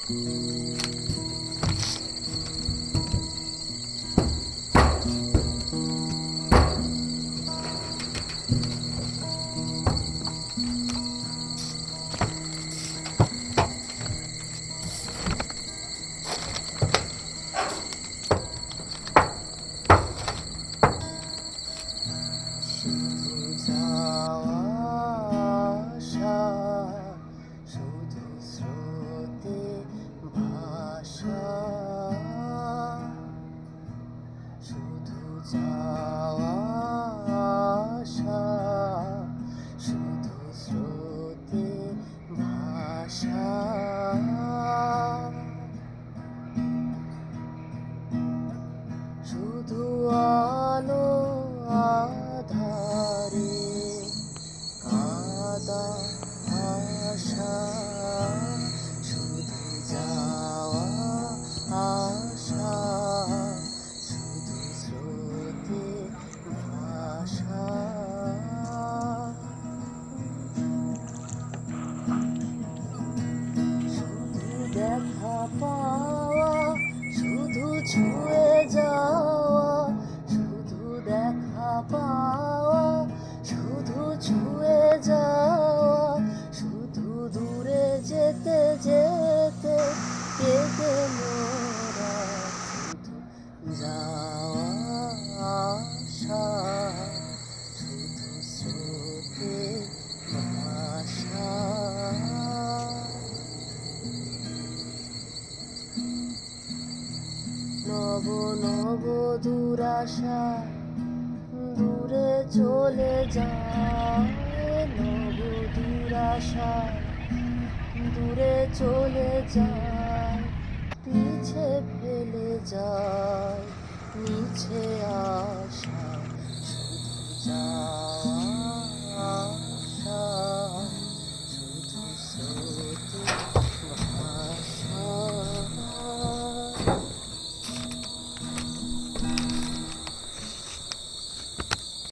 শুধু যাওয়া আসা, শুধু স্রোতে ভাসা। শুধু আলো আধারে যেতে কেঁদে মোরা শুধু যাওয়া আসা, শুধু স্রোতে ভাষা নব নব দুরাশা দূরে চলে যায়, নব দুরাশা দূরে চলে যায় পিছে ফেলে যায় নিচে আসা শুধু